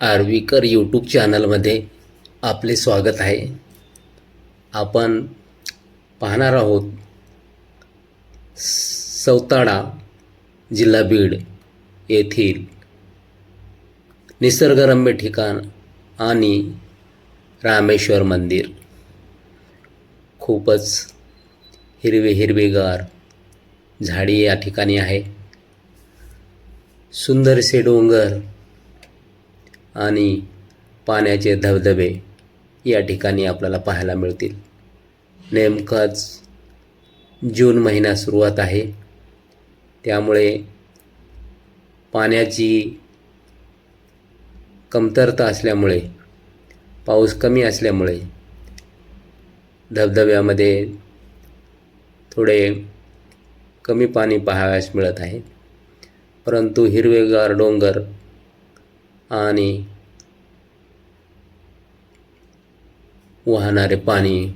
Arvikar YouTube चॅनलमध्ये आपले स्वागत आहे. आपण पाहणार आहोत सौताडा जिल्हा बीड येथील निसर्गरम्य ठिकाण आणि रामेश्वर मंदिर. खूपच हिरवे हिरवेगार झाडी या ठिकाणी आहे. सुंदरसे डोंगर आणि पाण्याचे धबधबे या ठिकाणी आपल्याला पाहायला मिळतील. नेमकाच जून महिना सुरुवात आहे. त्यामुळे पाण्याची कमतरता असल्यामुळे पाऊस कमी असल्यामुळे धबधब्यामध्ये थोडे कमी पाणी पाहावयास मिळत आहे. परंतु हिरवेगार डोंगर आणि वाहणारे पाणी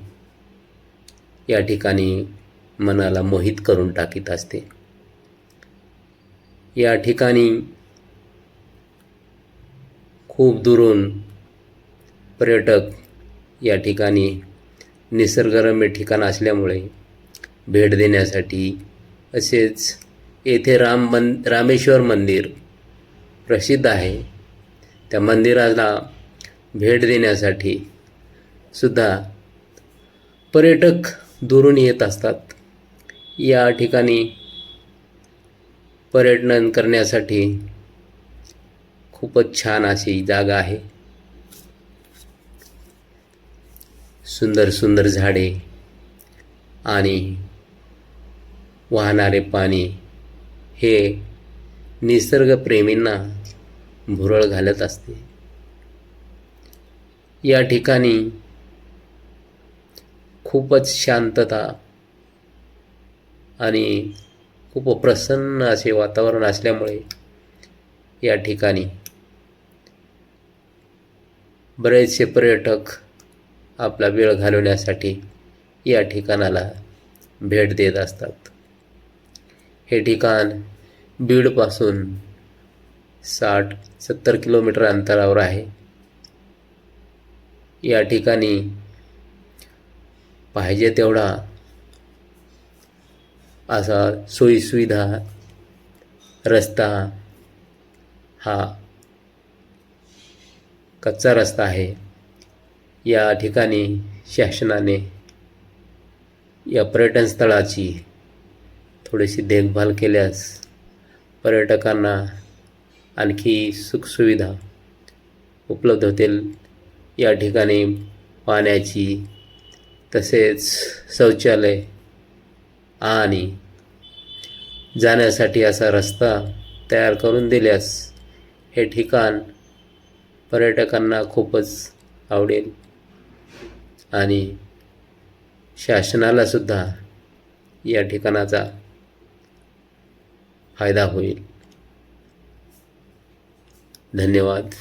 या ठिकाणी मनाला मोहित करून टाकीत असते. या ठिकाणी खूप दुरून पर्यटक या ठिकाणी निसर्गरम्य ठिकाण असल्यामुळे भेट देण्यासाठी असेच येथे राम मन रामेश्वर मंदिर प्रसिद्ध आहे. त्या मंदिराला भेट देण्यासाठी सुद्धा पर्यटक दुरून येत असतात. या ठिकाणी पर्यटन करण्यासाठी खूपच छान अशी जागा आहे. सुंदर सुंदर झाडे आणि वाहणारे पाणी हे निसर्गप्रेमींना भुरळ घालत असते. या ठिकाणी खूपच शांतता आणि खूप प्रसन्न असे वातावरण असल्यामुळे या ठिकाणी बरेचसे पर्यटक आपला वेळ घालवण्यासाठी या ठिकाणाला भेट देत असतात. हे ठिकाण बीडपासून साठ सत्तर किलोमीटर अंतरावर आहे. या ठिकाणी पाहिजे तेवढा असा सोयीसुविधा रस्ता हा कच्चा रस्ता आहे. या ठिकाणी शासनाने या पर्यटन स्थळाची थोडीशी देखभाल केल्यास पर्यटकांना आणखी सुखसुविधा उपलब्ध होतील. या ठिकाणी पाण्याची तसेच शौचालय आणि जाण्यासाठी असा रस्ता तयार करून दिल्यास हे ठिकाण पर्यटकांना खूपच आवडेल. आणि शासनालासुद्धा या ठिकाणाचा फायदा होईल. धन्यवाद.